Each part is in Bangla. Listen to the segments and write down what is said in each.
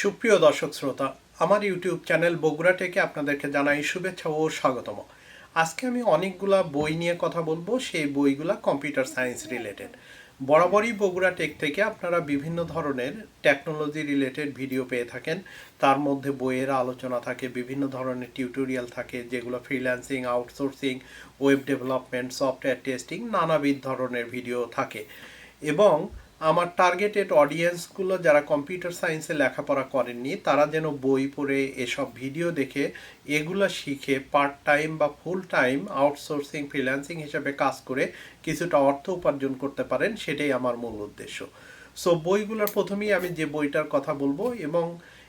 সুপ্রিয় দর্শক শ্রোতা, আমার ইউটিউব চ্যানেল বগুড়া থেকে আপনাদেরকে জানাই শুভেচ্ছা ও স্বাগতম। আজকে আমি অনেকগুলা বই নিয়ে কথা বলব, সেই বইগুলা কম্পিউটার সায়েন্স রিলেটেড। বরাবরই বগুড়া টেক থেকে আপনারা বিভিন্ন ধরনের টেকনোলজি রিলেটেড ভিডিও পেয়ে থাকেন। তার মধ্যে বইয়ের আলোচনা থাকে, বিভিন্ন ধরনের টিউটোরিয়াল থাকে, যেগুলো freelancing, outsourcing, web development, software testing, নানাবিধ ধরনের ভিডিও থাকে। এবং আমার টার্গেটেড অডিয়েন্সগুলো যারা কম্পিউটার সায়েন্সে লেখাপড়া করেননি, তারা যেন বই পড়ে, এসব ভিডিও দেখে, এগুলো শিখে পার্ট টাইম বা ফুল টাইম আউটসোর্সিং ফ্রিল্যান্সিং হিসেবে কাজ করে কিছুটা অর্থ উপার্জন করতে পারেন, সেটাই আমার মূল উদ্দেশ্য। সো বইগুলোর প্রথমেই আমি যে বইটার কথা বলব এবং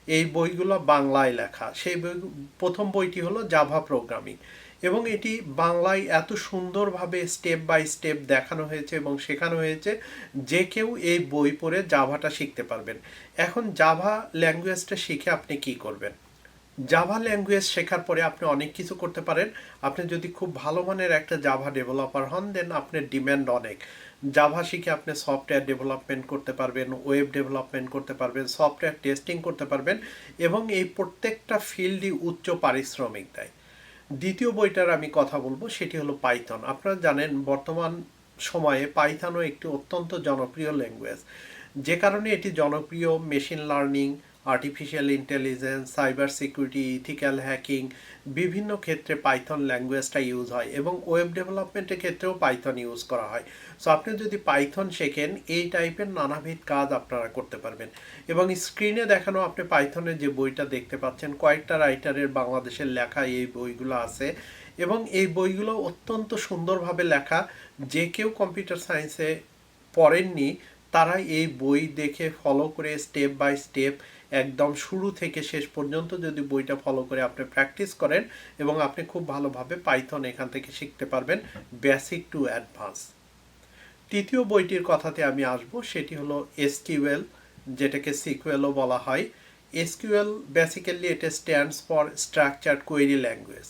এই বইগুলো বাংলায় লেখা। সেই বই, প্রথম বইটি হলো জাভা প্রোগ্রামিং এবং এটি বাংলায় এত সুন্দরভাবে স্টেপ বাই স্টেপ দেখানো হয়েছে এবং শেখানো হয়েছে যে কেউ এই বই পড়ে জাভাটা শিখতে পারবেন। এখন জাভা ল্যাঙ্গুয়েজটা শিখে আপনি কি করবেন? জাভা ল্যাঙ্গুয়েজ শেখার পরে আপনি অনেক কিছু করতে পারেন। আপনি যদি খুব ভালো মানের একটা জাভা ডেভেলপার হন দেন আপনার ডিম্যান্ড অনেক। জাভা শিখে আপনি সফটওয়্যার ডেভেলপমেন্ট করতে পারবেন ওয়েব ডেভেলপমেন্ট করতে পারবেন সফটওয়্যার টেস্টিং করতে পারবেন এবং এই প্রত্যেকটা ফিল্ডই উচ্চ পারিশ্রমিক দেয়। দ্বিতীয় বইটার আমি কথা বলব, সেটি হলো পাইথন। আপনারা জানেন, বর্তমান সময়ে পাইথনও একটি অত্যন্ত জনপ্রিয় ল্যাঙ্গুয়েজ যে কারণে এটি জনপ্রিয় machine learning artificial intelligence cyber security ethical hacking বিভিন্ন ক্ষেত্রে পাইথন ল্যাঙ্গুয়েজটা ইউজ হয় এবং ওয়েব ডেভেলপমেন্টের ক্ষেত্রেও পাইথন ইউজ করা হয়। সো আপনি যদি পাইথন শেখেন, এই টাইপের নানাবিধ কাজ আপনারা করতে পারবেন। এবং স্ক্রিনে দেখানো আপনি পাইথনের যে বইটা দেখতে পাচ্ছেন, কয়েকটা রাইটারের বাংলাদেশের লেখা এই বইগুলো আছে। এবং এই বইগুলো অত্যন্ত সুন্দরভাবে লেখা। যে কেউ কম্পিউটার সায়েন্সে পড়েননি তারা এই বই দেখে ফলো করে স্টেপ বাই স্টেপ একদম শুরু থেকে শেষ পর্যন্ত যদি বইটা ফলো করে আপনি প্র্যাকটিস করেন এবং আপনি খুব ভালোভাবে পাইথন এখান থেকে শিখতে পারবেন বেসিক টু অ্যাডভান্স তৃতীয় বইটির কথাতে আমি আসব, সেটি হলো এসকিউএল, যেটাকে সিকুয়েলও বলা হয়। এসকিউএল বেসিক্যালি এটা stands for structure query language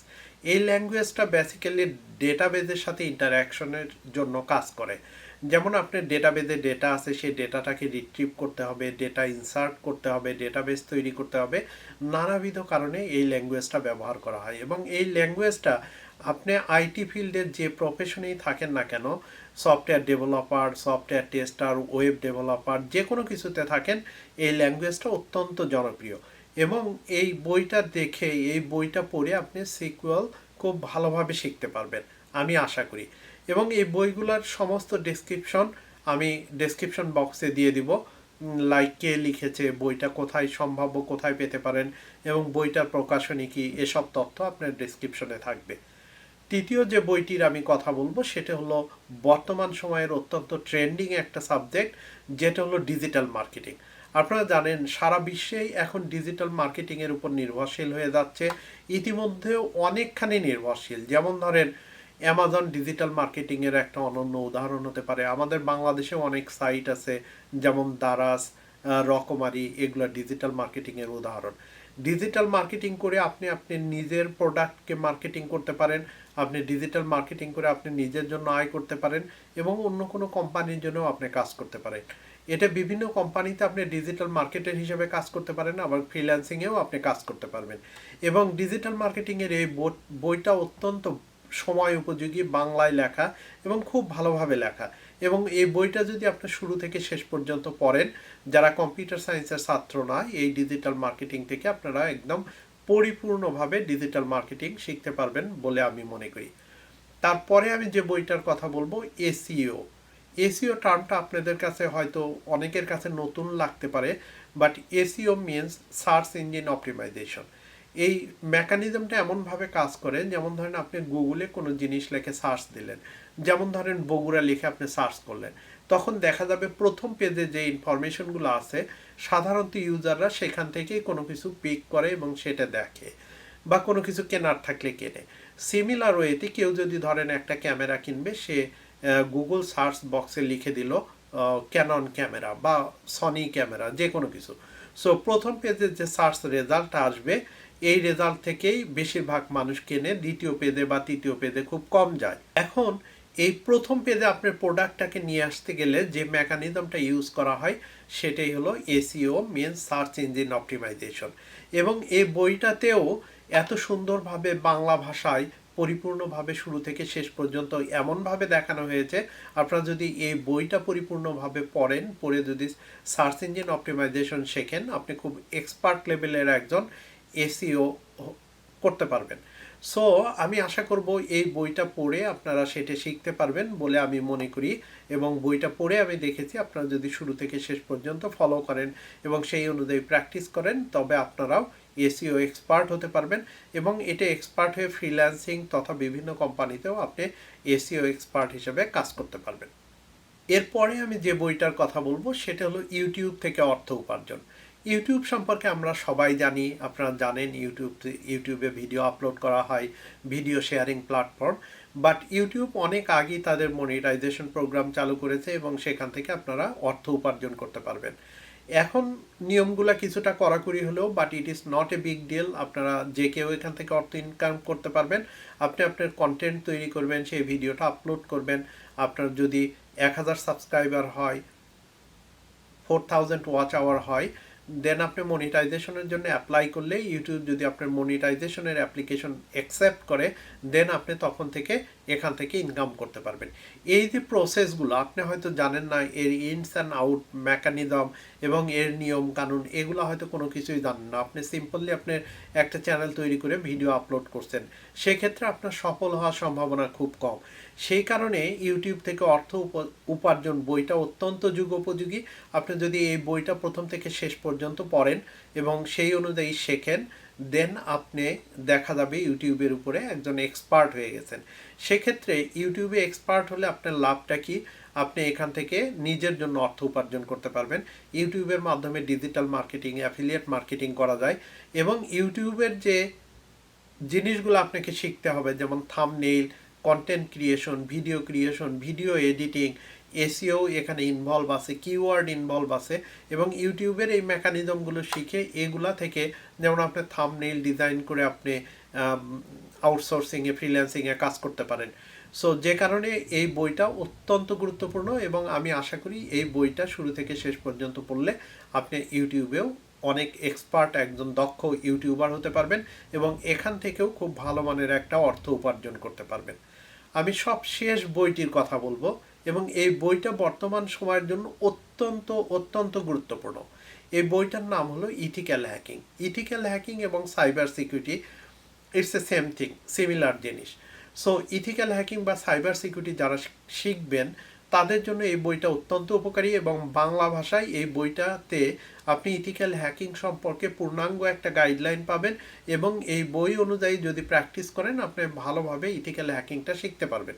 এই ল্যাঙ্গুয়েজটা বেসিক্যালি ডেটাবেজের সাথে ইন্টারাকশনের জন্য কাজ করে। যেমন আপনার ডেটাবেজে ডেটা আছে, সেই ডেটাটাকে রিট্রিভ করতে হবে ডেটা ইনসার্ট করতে হবে ডেটাবেস তৈরি করতে হবে। নানাবিধ কারণে এই ল্যাঙ্গুয়েজটা ব্যবহার করা হয় এবং এই ল্যাঙ্গুয়েজটা আপনি আইটি ফিল্ডের যে প্রফেশনেই থাকেন না কেন software developer software tester web developer যে কোনো কিছুতে থাকেন, এই ল্যাঙ্গুয়েজটা অত্যন্ত জনপ্রিয়। এবং এই বইটা দেখে, এই বইটা পড়ে আপনি সিকুয়াল খুব ভালোভাবে শিখতে পারবেন, আমি আশা করি। এবং এই বইগুলোর সমস্ত ডেসক্রিপশন আমি ডেসক্রিপশন বক্সে দিয়ে দিব। লাইক কে লিখেছে, বইটা কোথায় সম্ভাব্য, কোথায় পেতে পারেন এবং বইটার প্রকাশনী কি, এসব তথ্য আপনার ডেসক্রিপশনে থাকবে। তৃতীয় যে বইটির আমি কথা বলব, সেটা হলো বর্তমান সময়ের অত্যন্ত ট্রেন্ডিং একটা সাবজেক্ট যেটা হলো ডিজিটাল মার্কেটিং আপনারা জানেন, সারা বিশ্বেই এখন ডিজিটাল মার্কেটিংয়ের উপর নির্ভরশীল হয়ে যাচ্ছে। ইতিমধ্যেও অনেকখানি নির্ভরশীল। যেমন ধরেন অ্যামাজন ডিজিটাল মার্কেটিংয়ের একটা অনন্য উদাহরণ হতে পারে। আমাদের বাংলাদেশে অনেক সাইট আছে, যেমন দারাস রকমারি, এগুলো ডিজিটাল মার্কেটিংয়ের উদাহরণ। ডিজিটাল মার্কেটিং করে আপনি আপনি নিজের প্রোডাক্টকে মার্কেটিং করতে পারেন, আপনি ডিজিটাল মার্কেটিং করে আপনি নিজের জন্য আয় করতে পারেন এবং অন্য কোনো কোম্পানির জন্যও আপনি কাজ করতে পারেন। এটা বিভিন্ন কোম্পানিতে আপনি ডিজিটাল মার্কেটের হিসেবে কাজ করতে পারেন, আবার ফ্রিল্যান্সিংয়েও আপনি কাজ করতে পারবেন। এবং ডিজিটাল মার্কেটিংয়ের এই বইটা অত্যন্ত সময় উপযোগী বাংলায় লেখা এবং খুব ভালোভাবে লেখা। এবং এই বইটা যদি আপনি শুরু থেকে শেষ পর্যন্ত পড়েন, যারা কম্পিউটার সায়েন্সের ছাত্র না, এই ডিজিটাল মার্কেটিং থেকে আপনারা একদম পরিপূর্ণভাবে ডিজিটাল মার্কেটিং শিখতে পারবেন বলে আমি মনে করি। তারপরে আমি যে বইটার কথা বলব এসিও এসিও টার্মটা আপনাদের কাছে হয়তো অনেকের কাছে নতুন লাগতে পারে but SEO means search engine optimization. এই মেকানিজমটা এমনভাবে কাজ করে, যেমন ধরেন আপনি গুগলে কোনো জিনিস লেখে সার্চ দিলেন, যেমন ধরেন বগুড়া লিখে আপনি সার্চ করলেন, তখন দেখা যাবে প্রথম পেজে যে ইনফরমেশনগুলো আছে, সাধারণত ইউজাররা সেখান থেকেই কোনো কিছু পিক করে এবং সেটা দেখে, বা কোনো কিছু কেনার থাকলে কেনে। সিমিলার ওয়েতে কেউ যদি ধরেন একটা ক্যামেরা কিনবে, সে গুগল সার্চ বক্সে লিখে দিল ক্যানন ক্যামেরা বা সনি ক্যামেরা যে কোনো কিছু। সো প্রথম পেজে যে সার্চ রেজাল্টটা আসবে, এই রেজাল্ট থেকেই বেশিরভাগ মানুষ কেনে, দ্বিতীয় পেজে বা তৃতীয় পেজে খুব কম যায়। এখন, এই প্রথম পেজে আপনার প্রোডাক্টটাকে নিয়ে আসতে গেলে যে মেকানিজমটা ইউজ করা হয়, সেটাই হলো SEO mean search engine optimization এবং এই বইটাতেও এত সুন্দরভাবে বাংলা ভাষায় পরিপূর্ণভাবে শুরু থেকে শেষ পর্যন্ত এমনভাবে দেখানো হয়েছে। আপনারা যদি এই বইটা পরিপূর্ণভাবে পড়েন, পড়ে যদি সার্চ ইঞ্জিন অপটিমাইজেশন শেখেন, আপনি খুব এক্সপার্ট লেভেলের একজন এসিও করতে পারবেন। সো, আমি আশা করব এই বইটা পড়ে আপনারা সেটা শিখতে পারবেন বলে আমি মনে করি এবং বইটা পড়ে আমি দেখেছি। আপনারা যদি শুরু থেকে শেষ পর্যন্ত ফলো করেন এবং সেই অনুযায়ী প্র্যাকটিস করেন, তবে আপনারাও এসিও এক্সপার্ট হতে পারবেন এবং এটা এক্সপার্ট হয়ে ফ্রিল্যান্সিং তথা বিভিন্ন কোম্পানিতেও আপনি এসিও এক্সপার্ট হিসেবে কাজ করতে পারবেন। এরপরে আমি যে বইটার কথা বলব সেটা হলো ইউটিউব থেকে অর্থ উপার্জন। ইউটিউব সম্পর্কে আমরা সবাই জানি, আপনারা জানেন ইউটিউব ইউটিউবে ভিডিও আপলোড করা হয়, video sharing platform but YouTube অনেক আগেই তাদের মনিটাইজেশন প্রোগ্রাম চালু করেছে এবং সেখান থেকে আপনারা অর্থ উপার্জন করতে পারবেন। এখন নিয়মগুলো কিছুটা কড়াকড়ি হলেও but it is not a big deal আপনারা যে কেউ এখান থেকে অর্থ ইনকাম করতে পারবেন, আপনি আপনার কন্টেন্ট তৈরি করবেন, সেই ভিডিওটা আপলোড করবেন। আপনার যদি এক হাজার সাবস্ক্রাইবার হয় ফোর থাউজেন্ড ওয়াচ আওয়ার হয় দেন আপনি মনিটাইজেশনের জন্য অ্যাপ্লাই করলে ইউটিউব যদি আপনার মনিটাইজেশনের অ্যাপ্লিকেশন অ্যাকসেপ্ট করে দেন আপনি তখন থেকে এখান থেকে ইনকাম করতে পারবেন। এই যে প্রসেসগুলো আপনি হয়তো জানেন না, এর ইনস অ্যান্ড আউট মেকানিজম এবং এর নিয়ম কানুন, এগুলো হয়তো কোনো কিছুই জানেন না। আপনি সিম্পলি আপনার একটা চ্যানেল তৈরি করে ভিডিও আপলোড করছেন। সেক্ষেত্রে আপনার সফল হওয়ার সম্ভাবনা খুব কম। সেই কারণে ইউটিউব থেকে অর্থ উপার্জন বইটা অত্যন্ত যুগোপযোগী। আপনি যদি এই বইটা প্রথম থেকে শেষ পর্যন্ত পড়েন এবং সেই অনুযায়ী শেখেন দেন আপনি দেখা যাবে ইউটিউবের উপরে একজন এক্সপার্ট হয়ে গেছেন। সেক্ষেত্রে ইউটিউবে এক্সপার্ট হলে আপনার লাভটা কি? আপনি এখান থেকে নিজের জন্য অর্থ উপার্জন করতে পারবেন। ইউটিউবের মাধ্যমে ডিজিটাল মার্কেটিং অ্যাফিলিয়েট মার্কেটিং করা যায় এবং ইউটিউবের যে জিনিসগুলো আপনাকে শিখতে হবে, যেমন thumbnail content creation video creation video editing SEO এখানে ইনভলভ আছে কিওয়ার্ড ইনভলভ আছে এবং ইউটিউবের এই মেকানিজমগুলো শিখে এগুলা থেকে যেমন আপনি থামনেইল ডিজাইন করে আপনি আউটসোর্সিংয়ে ফ্রিল্যান্সিংয়ে কাজ করতে পারেন। সো যে কারণে এই বইটা অত্যন্ত গুরুত্বপূর্ণ এবং আমি আশা করি এই বইটা শুরু থেকে শেষ পর্যন্ত পড়লে আপনি ইউটিউবেও অনেক এক্সপার্ট একজন দক্ষ ইউটিউবার হতে পারবেন এবং এখান থেকেও খুব ভালো মানের একটা অর্থ উপার্জন করতে পারবেন। আমি সব শেষ বইটির কথা বলব। এবং এই বইটা বর্তমান সময়ের জন্য অত্যন্ত অত্যন্ত গুরুত্বপূর্ণ। এই বইটার নাম হলো ইথিক্যাল হ্যাকিং ইথিক্যাল হ্যাকিং এবং cyber security it's a same thing similar জিনিস। সো ইথিক্যাল হ্যাকিং বা সাইবার সিকিউরিটি যারা শিখবেন তাদের জন্য এই বইটা অত্যন্ত উপকারী এবং বাংলা ভাষায় এই বইটাতে আপনি ইথিক্যাল হ্যাকিং সম্পর্কে পূর্ণাঙ্গ একটা গাইডলাইন পাবেন এবং এই বই অনুযায়ী যদি প্র্যাকটিস করেন, আপনি ভালোভাবে ইথিক্যাল হ্যাকিংটা শিখতে পারবেন।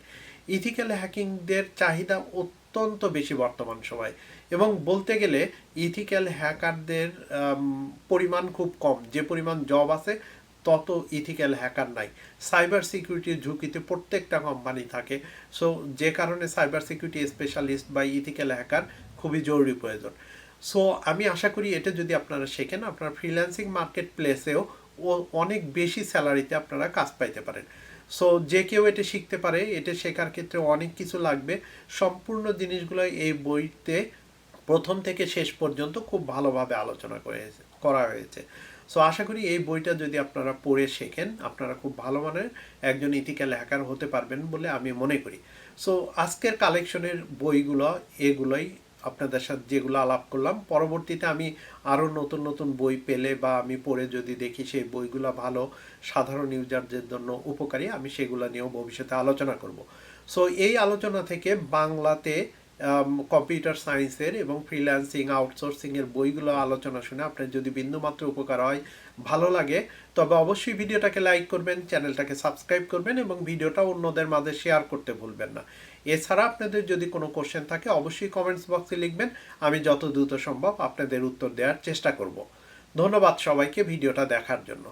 ইথিক্যাল হ্যাকিংদের চাহিদা অত্যন্ত বেশি বর্তমান সময় এবং বলতে গেলে ইথিক্যাল হ্যাকারদের পরিমাণ খুব কম। যে পরিমাণ জব আছে তত ইথিক্যাল হ্যাকার নাই। সাইবার সিকিউরিটির ঝুঁকিতে প্রত্যেকটা কোম্পানি থাকে। সো যে কারণে সাইবার সিকিউরিটি স্পেশালিস্ট বা ইথিক্যাল হ্যাকার খুবই জরুরি প্রয়োজন। সো আমি আশা করি এটা যদি আপনারা শেখেন, আপনার ফ্রিল্যান্সিং মার্কেট প্লেসেও অনেক বেশি স্যালারিতে আপনারা কাজ পাইতে পারেন। সো যে কেউ এটা শিখতে পারে, এটা শেখার ক্ষেত্রে অনেক কিছু লাগবে। সম্পূর্ণ জিনিসগুলো এই বইতে প্রথম থেকে শেষ পর্যন্ত খুব ভালোভাবে আলোচনা করে করা হয়েছে। সো আশা করি এই বইটা যদি আপনারা পড়ে শেখেন, আপনারা খুব ভালো মানের একজন ইথিক্যাল হ্যাকার হতে পারবেন বলে আমি মনে করি। সো আজকের কালেকশনের বইগুলো, এগুলোই আপনাদের সাথে যেগুলো আলাপ করলাম। পরবর্তীতে আমি আরও নতুন নতুন বই পেলে বা আমি পড়ে যদি দেখি সেই বইগুলো ভালো, সাধারণ ইউজারদের জন্য উপকারী, আমি সেগুলো নিয়েও ভবিষ্যতে আলোচনা করব। সো এই আলোচনা থেকে বাংলাতে কম্পিউটার সায়েন্সের এবং ফ্রিল্যান্সিং আউটসোর্সিংয়ের বইগুলো আলোচনা শুনে আপনার যদি বিন্দুমাত্র উপকার হয়, ভালো লাগে, তবে অবশ্যই ভিডিওটাকে লাইক করবেন চ্যানেলটাকে সাবস্ক্রাইব করবেন এবং ভিডিওটা অন্যদের মাঝে শেয়ার করতে ভুলবেন না। এছাড়া আপনাদের যদি কোনো কোশ্চেন থাকে, অবশ্যই কমেন্টস বক্সে লিখবেন, আমি যত দ্রুত সম্ভব আপনাদের উত্তর দেওয়ার চেষ্টা করব। ধন্যবাদ সবাইকে ভিডিওটা দেখার জন্য।